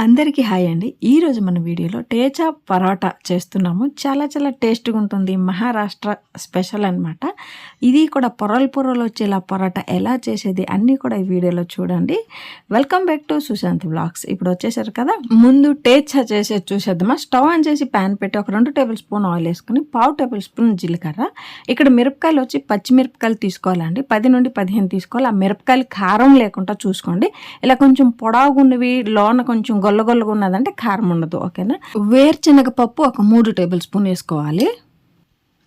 అందరికీ హాయ్ అండి. ఈరోజు మన వీడియోలో టేచా పరోటా చేస్తున్నాము. చాలా చాలా టేస్ట్గా ఉంటుంది. మహారాష్ట్ర స్పెషల్ అన్నమాట. ఇది కూడా పొరలు పొరలు వచ్చేలా పరోటా ఎలా చేసేది అన్నీ కూడా ఈ వీడియోలో చూడండి. Welcome back to Sushant vlogs. ఇప్పుడు వచ్చేసారు కదా. ముందు టేచా చేసేది చూసేద్దామా? స్టవ్ ఆన్ చేసి ప్యాన్ పెట్టి ఒక రెండు టేబుల్ స్పూన్ ఆయిల్ వేసుకుని పావు టేబుల్ స్పూన్ జీలకర్ర. ఇక్కడ మిరపకాయలు వచ్చి పచ్చిమిరపకాయలు తీసుకోవాలండి పది నుండి పదిహేను తీసుకోవాలి. ఆ మిరపకాయలు కారం లేకుండా చూసుకోండి. ఇలా కొంచెం పొడవుగున్నవి లోన కొంచెం గొల్లగొల్లగా ఉన్నదంటే కారం ఉండదు ఓకేనా? వేరుశనగ పప్పు ఒక మూడు టేబుల్ స్పూన్ వేసుకోవాలి.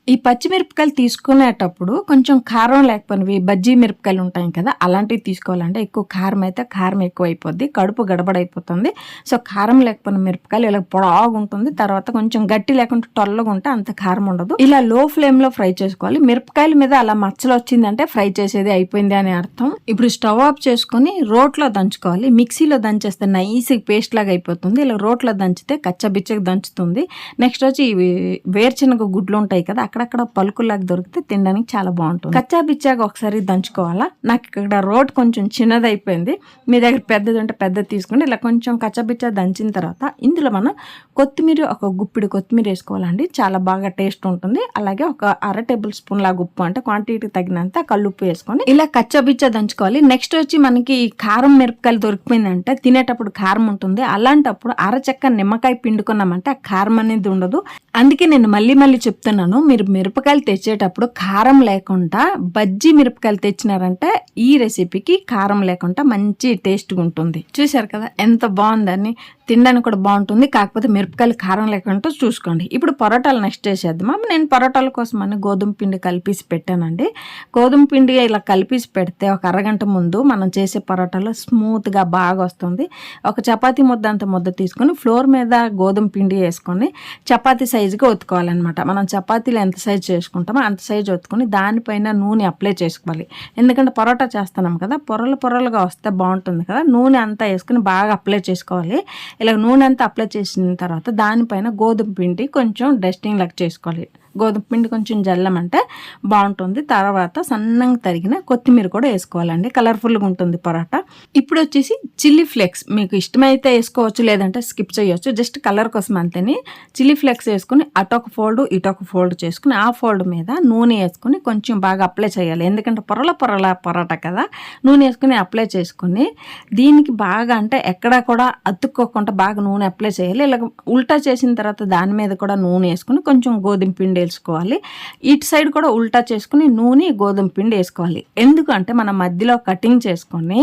ఈ పచ్చిమిరపకాయలు తీసుకునేటప్పుడు కొంచెం కారం లేకపోయినవి బజ్జీ మిరపకాయలు ఉంటాయి కదా అలాంటివి తీసుకోవాలంటే ఎక్కువ కారం అయితే కారం ఎక్కువ అయిపోద్ది కడుపు గడబడైపోతుంది. సో కారం లేకపోయిన మిరపకాయలు ఇలా పొడవుగా ఉంటుంది. తర్వాత కొంచెం గట్టి లేకుండా టొల్లగా ఉంటే అంత కారం ఉండదు. ఇలా లో ఫ్లేమ్లో ఫ్రై చేసుకోవాలి. మిరపకాయల మీద అలా మచ్చలు వచ్చిందంటే ఫ్రై చేసేది అయిపోయింది అని అర్థం. ఇప్పుడు స్టవ్ ఆఫ్ చేసుకొని రోట్లో దంచుకోవాలి. మిక్సీలో దంచేస్తే నైస్ పేస్ట్ లాగా అయిపోతుంది. ఇలా రోట్లో దంచితే కచ్చబిచ్చగా దంచుతుంది. నెక్స్ట్ వచ్చి ఇవి వేరుశనగ గుడ్లు ఉంటాయి కదా అక్కడక్కడ పలుకులాగా దొరికితే తినడానికి చాలా బాగుంటుంది. కచ్చా బిచ్చాగా ఒకసారి దంచుకోవాలా? నాకు ఇక్కడ రోడ్ కొంచెం చిన్నది అయిపోయింది మీ దగ్గర పెద్దది ఉంటే పెద్దది తీసుకుని ఇలా కొంచెం కచ్చా బిచ్చా దంచిన తర్వాత ఇందులో మనం కొత్తిమీర ఒక గుప్పిడి కొత్తిమీర వేసుకోవాలండి. చాలా బాగా టేస్ట్ ఉంటుంది. అలాగే ఒక అర టేబుల్ స్పూన్ లాగా ఉప్పు అంటే క్వాంటిటీ తగినంత కల్లుప్పు వేసుకొని ఇలా కచ్చా బిచ్చా దంచుకోవాలి. నెక్స్ట్ వచ్చి మనకి కారం మిరపకాయలు దొరికిపోయిందంటే తినేటప్పుడు కారం ఉంటుంది. అలాంటప్పుడు అరచెక్క నిమ్మకాయ పిండుకున్నామంటే ఆ కారం అనేది ఉండదు. అందుకే నేను మళ్ళీ మళ్ళీ చెప్తున్నాను. మీరు మిరపకాయలు తెచ్చేటప్పుడు కారం లేకుండా బజ్జీ మిరపకాయలు తెచ్చినారంటే ఈ రెసిపీకి కారం లేకుండా మంచి టేస్ట్గా ఉంటుంది. చూశారు కదా ఎంత బాగుందని. తినడానికి కూడా బాగుంటుంది. కాకపోతే మిరపకాయలు కారం లేకుండా చూసుకోండి. ఇప్పుడు పరోటాలు నెక్స్ట్ చేసేద్దామా? నేను పరోటాల కోసం అని గోధుమ పిండి కలిపేసి పెట్టానండి. గోధుమ పిండి ఇలా కలిపేసి పెడితే ఒక అరగంట ముందు మనం చేసే పరోటాలు స్మూత్గా బాగా వస్తుంది. ఒక చపాతీ ముద్ద అంత ముద్ద తీసుకొని ఫ్లోర్ మీద గోధుమ పిండి వేసుకొని చపాతీ సైజుగా ఒత్తుకోవాలన్నమాట. మనం చపాతీలు ఎంత సైజ్ చేసుకుంటామో అంత సైజ్ ఒత్తుకొని దానిపైన నూనె అప్లై చేసుకోవాలి. ఎందుకంటే పరోటా చేస్తున్నాం కదా పొరలు పొరలుగా వస్తే బాగుంటుంది కదా నూనె అంతా వేసుకుని బాగా అప్లై చేసుకోవాలి. ఇలా నూనె అంతా అప్లై చేసిన తర్వాత దానిపైన గోధుమ పిండి కొంచెం డస్టింగ్ లాగా చేసుకోవాలి. గోధుమ పిండి కొంచెం జల్లమంటే బాగుంటుంది. తర్వాత సన్నంగా తరిగిన కొత్తిమీర కూడా వేసుకోవాలండి. కలర్ఫుల్గా ఉంటుంది పరోటా. ఇప్పుడు వచ్చేసి చిల్లీ ఫ్లేక్స్ మీకు ఇష్టమైతే వేసుకోవచ్చు లేదంటే స్కిప్ చేయొచ్చు. జస్ట్ కలర్ కోసం అంతేని. చిల్లీ ఫ్లేక్స్ వేసుకుని అటొక ఫోల్డ్ ఇటొక ఫోల్డ్ చేసుకుని ఆ ఫోల్డ్ మీద నూనె వేసుకుని కొంచెం బాగా అప్లై చేయాలి. ఎందుకంటే పొరల పొరల పరోటా కదా. నూనె వేసుకుని అప్లై చేసుకుని దీనికి బాగా అంటే ఎక్కడ కూడా అతుక్కోకుండా బాగా నూనె అప్లై చేయాలి. ఇలా ఉల్టా చేసిన తర్వాత దాని మీద కూడా నూనె వేసుకుని కొంచెం గోధుమ పిండి వేసుకోవాలి. ఇటు సైడ్ కూడా ఉల్టా చేసుకుని నూనె గోధుమ పిండి వేసుకోవాలి. ఎందుకంటే మనం మధ్యలో కటింగ్ చేసుకొని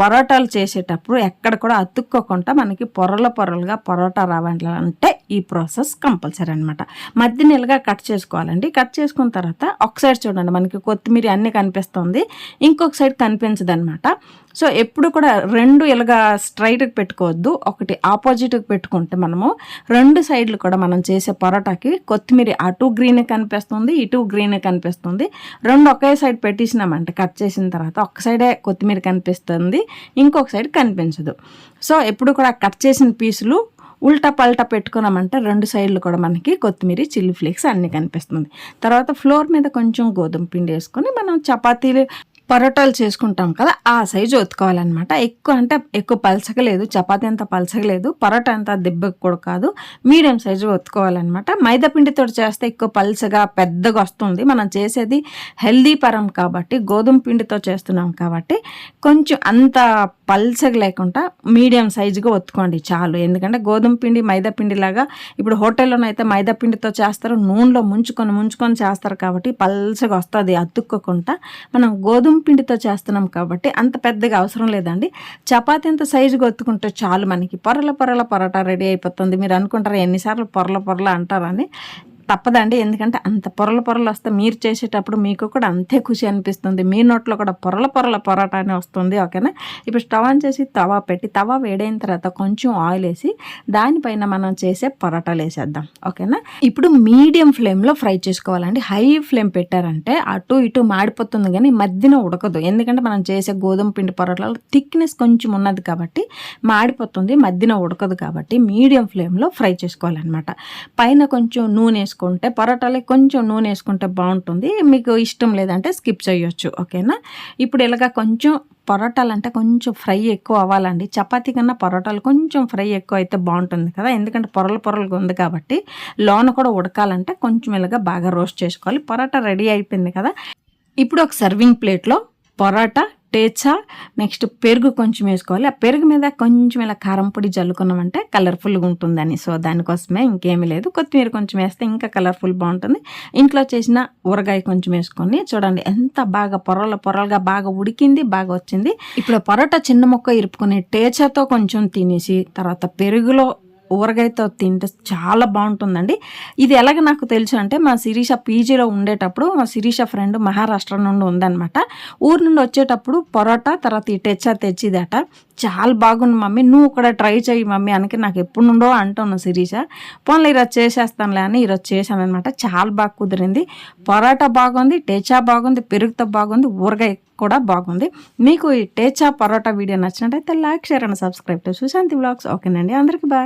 పరోటాలు చేసేటప్పుడు ఎక్కడ కూడా అతుక్కోకుండా మనకి పొరల పొరలుగా పరోటా రావాలంటే ఈ ప్రాసెస్ కంపల్సరీ అనమాట మధ్య నెలగా కట్ చేసుకోవాలండి. కట్ చేసుకున్న తర్వాత ఒక సైడ్ చూడండి మనకి కొత్తిమీర అన్నీ కనిపిస్తుంది. ఇంకొక సైడ్ కనిపించదు అనమాట సో ఎప్పుడు కూడా రెండు ఇలాగా స్ట్రైట్కి పెట్టుకోవద్దు. ఒకటి ఆపోజిట్గా పెట్టుకుంటే మనము రెండు సైడ్లు కూడా మనం చేసే పరోటాకి కొత్తిమీర అటు గ్రీన్ కనిపిస్తుంది ఇటు గ్రీన్ కనిపిస్తుంది. రెండు ఒకే సైడ్ పెట్టేసినామంటే కట్ చేసిన తర్వాత. ఒక సైడే కొత్తిమీర కనిపిస్తుంది ఇంకొక సైడ్ కనిపించదు. సో ఎప్పుడు కూడా కట్ చేసిన పీసులు ఉల్టా పల్టా పెట్టుకున్నామంటే రెండు సైడ్లు కూడా మనకి కొత్తిమీర చిల్లీ ఫ్లేక్స్ అన్నీ కనిపిస్తుంది. తర్వాత ఫ్లోర్ మీద కొంచెం గోధుమ పిండి వేసుకొని మనం చపాతీలు పరోటాలు చేసుకుంటాం కదా ఆ సైజు ఒత్తుకోవాలన్నమాట. ఎక్కువ అంటే ఎక్కువ పలచగలేదు చపాతీ అంత పలచగలేదు పరోటా అంత దెబ్బకు కూడా కాదు. Medium size ఒత్తుకోవాలన్నమాట. మైదా పిండితో చేస్తే ఎక్కువ పలచగా పెద్దగా వస్తుంది. మనం చేసేది హెల్దీ పరం కాబట్టి గోధుమ పిండితో చేస్తున్నాం కాబట్టి కొంచెం అంత పల్చగా లేకుండా మీడియం సైజుగా ఒత్తుకోండి చాలు. ఎందుకంటే గోధుమ పిండి మైదా పిండి లాగా ఇప్పుడు హోటల్లోనైతే మైదా పిండితో చేస్తారు నూనెలో ముంచుకొని ముంచుకొని చేస్తారు కాబట్టి పల్చగా వస్తుంది అతుక్కోకుండా మనం గోధుమ పిండితో చేస్తున్నాం కాబట్టి అంత పెద్దగా అవసరం లేదండి. చపాతీ అంత సైజుగా ఒత్తుకుంటే చాలు మనకి. పొరల పొరల పొరటా రెడీ అయిపోతుంది. మీరు అనుకుంటారు ఎన్నిసార్లు పొరల పొరల అంటారని? తప్పదండి. ఎందుకంటే అంత పొరల పొరలు వస్తే మీరు చేసేటప్పుడు మీకు కూడా అంతే ఖుషి అనిపిస్తుంది. మీ నోట్లో కూడా పొరల పొరల పొరాటా వస్తుంది. ఓకేనా? ఇప్పుడు స్టవ్ ఆన్ చేసి తవా పెట్టి తవా వేడైన తర్వాత కొంచెం ఆయిల్ వేసి దానిపైన మనం చేసే పొరాటాలు వేసేద్దాం. ఓకేనా? ఇప్పుడు మీడియం ఫ్లేమ్లో ఫ్రై చేసుకోవాలండి. హై ఫ్లేమ్ పెట్టారంటే అటు ఇటు మాడిపోతుంది కానీ మధ్యన ఉడకదు. ఎందుకంటే మనం చేసే గోధుమ పిండి పొరాటాలు థిక్నెస్ కొంచెం ఉన్నది కాబట్టి మాడిపోతుంది మధ్యన ఉడకదు కాబట్టి మీడియం ఫ్లేమ్లో ఫ్రై చేసుకోవాలన్నమాట. పైన కొంచెం నూనె వేసుకొని వేసుకుంటే పరోటాలే కొంచెం నూనె వేసుకుంటే బాగుంటుంది. మీకు ఇష్టం లేదంటే స్కిప్ చేయొచ్చు ఓకేనా? ఇప్పుడు ఇలాగ కొంచెం పరోటాలు అంటే కొంచెం ఫ్రై ఎక్కువ అవ్వాలండి. చపాతీ కన్నా పరోటాలు కొంచెం ఫ్రై ఎక్కువ అయితే బాగుంటుంది కదా. ఎందుకంటే పొరలు పొరలుగా ఉంది కాబట్టి లోన కూడా ఉడకాలంటే కొంచెం ఇలాగ బాగా రోస్ట్ చేసుకోవాలి. పరోటా రెడీ అయిపోయింది కదా. ఇప్పుడు ఒక సర్వింగ్ ప్లేట్లో పరోటా టేచా నెక్స్ట్ పెరుగు కొంచెం వేసుకోవాలి. ఆ పెరుగు మీద కొంచెం ఇలా కారం పొడి జల్లుకున్నామంటే కలర్ఫుల్గా ఉంటుందని. సో దానికోసమే ఇంకేమీ లేదు. కొత్తిమీర కొంచెం వేస్తే ఇంకా కలర్ఫుల్ బాగుంటుంది. ఇంట్లో చేసిన ఊరగాయ కొంచెం వేసుకొని చూడండి ఎంత బాగా పొరలు పొరలుగా బాగా ఉడికింది బాగా వచ్చింది. ఇప్పుడు పొరట చిన్న ముక్క ఇరుపుకొని టేచాతో కొంచెం తినేసి తర్వాత పెరుగులో ఊరగాయతో తింటే చాలా బాగుంటుందండి. ఇది ఎలాగ నాకు తెలుసు అంటే మా శిరీష పీజీలో ఉండేటప్పుడు మా శిరీష ఫ్రెండ్ మహారాష్ట్ర నుండి ఉందనమాట ఊరు నుండి వచ్చేటప్పుడు పొరోటా తర్వాత ఈ టెచ్చా తెచ్చిదట. చాలా బాగుంది మమ్మీ. నువ్వు కూడా ట్రై చేయి మమ్మీ అనకి నాకు ఎప్పుడు నుండో అంటున్నావు శిరీష. పోన్లే ఈరోజు చేసేస్తానులే అని ఈరోజు చేశాను అనమాట చాలా బాగా కుదిరింది. పొరాటా బాగుంది టేచా బాగుంది పెరుగుతో బాగుంది ఊరగాయ కూడా బాగుంది. మీకు ఈ టేచా పరోటా వీడియో నచ్చినట్టయితే like share and subscribe to Sushanti vlogs. ఓకేనండి. అందరికీ బాయ్.